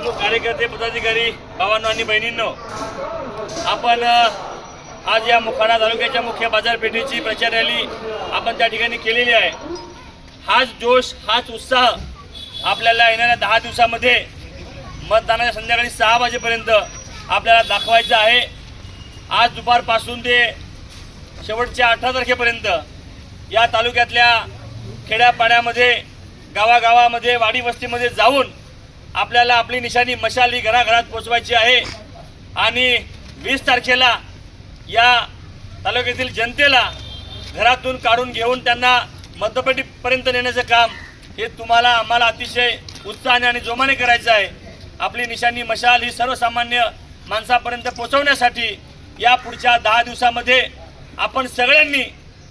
प्रमुख कार्यकर्ते पदाधिकारी भावांनो आणि बहिणींनो आपण आज या मुखाडा तालुक्याच्या मुख्य बाजारपेठेची प्रचार रॅली आपण त्या ठिकाणी केलेली आहे. हाच जोश हाच उत्साह आपल्याला येणाऱ्या दहा दिवसामध्ये मतदानाच्या संध्याकाळी सहा वाजेपर्यंत आपल्याला दाखवायचं आहे. आज दुपारपासून ते शेवटच्या अठरा तारखेपर्यंत या तालुक्यातल्या खेड्यापाड्यामध्ये गावागावामध्ये वाडी वस्तीमध्ये जाऊन आपल्याला आपली निशाणी मशाल ही घराघरात पोचवायची आहे. आणि वीस तारखेला या तालुक्यातील जनतेला घरातून काढून घेऊन त्यांना मतपेटीपर्यंत नेण्याचं काम हे तुम्हाला आम्हाला अतिशय उत्साहाने आणि जोमाने करायचं आहे. आपली निशाणी मशाल ही सर्वसामान्य माणसापर्यंत पोचवण्यासाठी या पुढच्या दहा दिवसामध्ये आपण सगळ्यांनी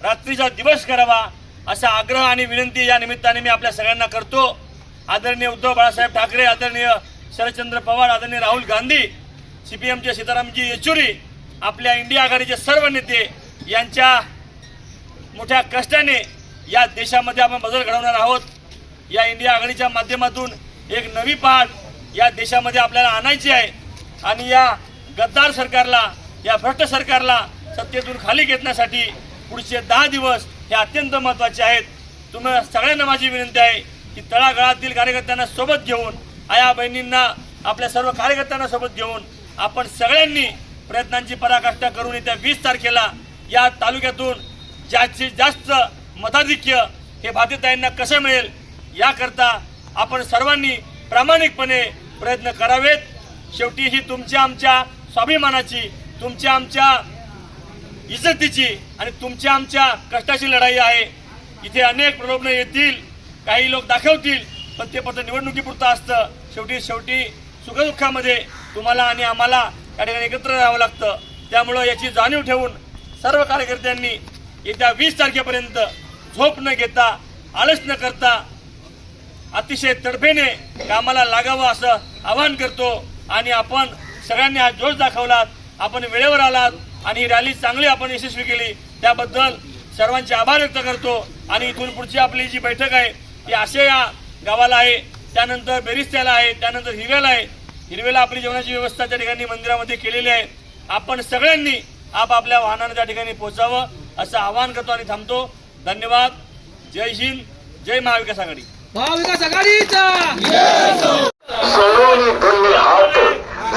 रात्रीचा दिवस करावा असा आग्रह आणि विनंती या निमित्ताने मी आपल्या सगळ्यांना करतो. आदरणीय उद्धव बाळासाहेब ठाकरे आदरणीय शरदचंद्र पवार आदरणीय राहुल गांधी सी पी एमचे सीतारामजी येचुरी आपल्या इंडिया आघाडीचे सर्व नेते यांच्या मोठ्या कष्टाने या देशामध्ये आपण बदल घडवणार आहोत. या इंडिया आघाडीच्या माध्यमातून एक नवी पहाट या देशामध्ये आपल्याला आणायची आहे. आणि या गद्दार सरकारला या भ्रष्ट सरकारला सत्तेतून खाली घेतण्यासाठी पुढचे दहा दिवस हे अत्यंत महत्त्वाचे आहेत. तुम्हाला सगळ्यांना माझी विनंती आहे. की तळागाळातील कार्यकर्त्यांना सोबत घेऊन आया बहिणींना आपल्या सर्व कार्यकर्त्यांना सोबत घेऊन आपण सगळ्यांनी प्रयत्नांची पराकाष्ठा करून येत्या वीस तारखेला या तालुक्यातून जास्तीत जास्त मताधिक्य हे भारतीताईंना कसे मिळेल याकरता आपण सर्वांनी प्रामाणिकपणे प्रयत्न करावेत. शेवटी ही तुमच्या आमच्या स्वाभिमानाची तुमच्या आमच्या इज्जतीची आणि तुमच्या आमच्या कष्टाची लढाई आहे. इथे अनेक प्रलोभन येतील. काही लोक दाखवतील पण ते फक्त निवडणुकीपुरतं असतं. शेवटी शेवटी सुखदुःखामध्ये तुम्हाला आणि आम्हाला या ठिकाणी एकत्र राहावं लागतं. त्यामुळं याची जाणीव ठेवून सर्व कार्यकर्त्यांनी येत्या वीस तारखेपर्यंत झोप न घेता आळस न करता अतिशय तडफेने कामाला लागावं असं आवाहन करतो. आणि आपण सगळ्यांनी हा जोश दाखवलात. आपण वेळेवर आलात आणि ही रॅली चांगली आपण यशस्वी केली. त्याबद्दल सर्वांचे आभार व्यक्त करतो. आणि इथून पुढची आपली जी बैठक आहे ती असे या गावाला आहे. त्यानंतर बेरिस्त्याला आहे. त्यानंतर हिरवेला आहे. हिरवेला आपली जेवणाची व्यवस्था त्या ठिकाणी मंदिरामध्ये केलेली आहे. आपण सगळ्यांनी आपापल्या वाहनानं त्या ठिकाणी पोहोचावं असं आवाहन करतो आणि थांबतो. धन्यवाद. जय हिंद. जय महाविकास आघाडी. महाविकास आघाडीचा सोडून दोन्ही हात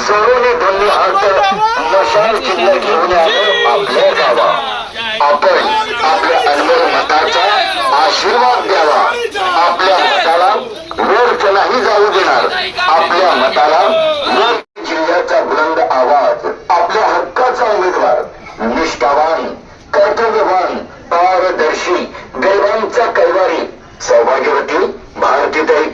सोडून दोन्ही हात सर्वदर्शी गरिबांचा कैवारी. सौभाग्यवती भारतीताई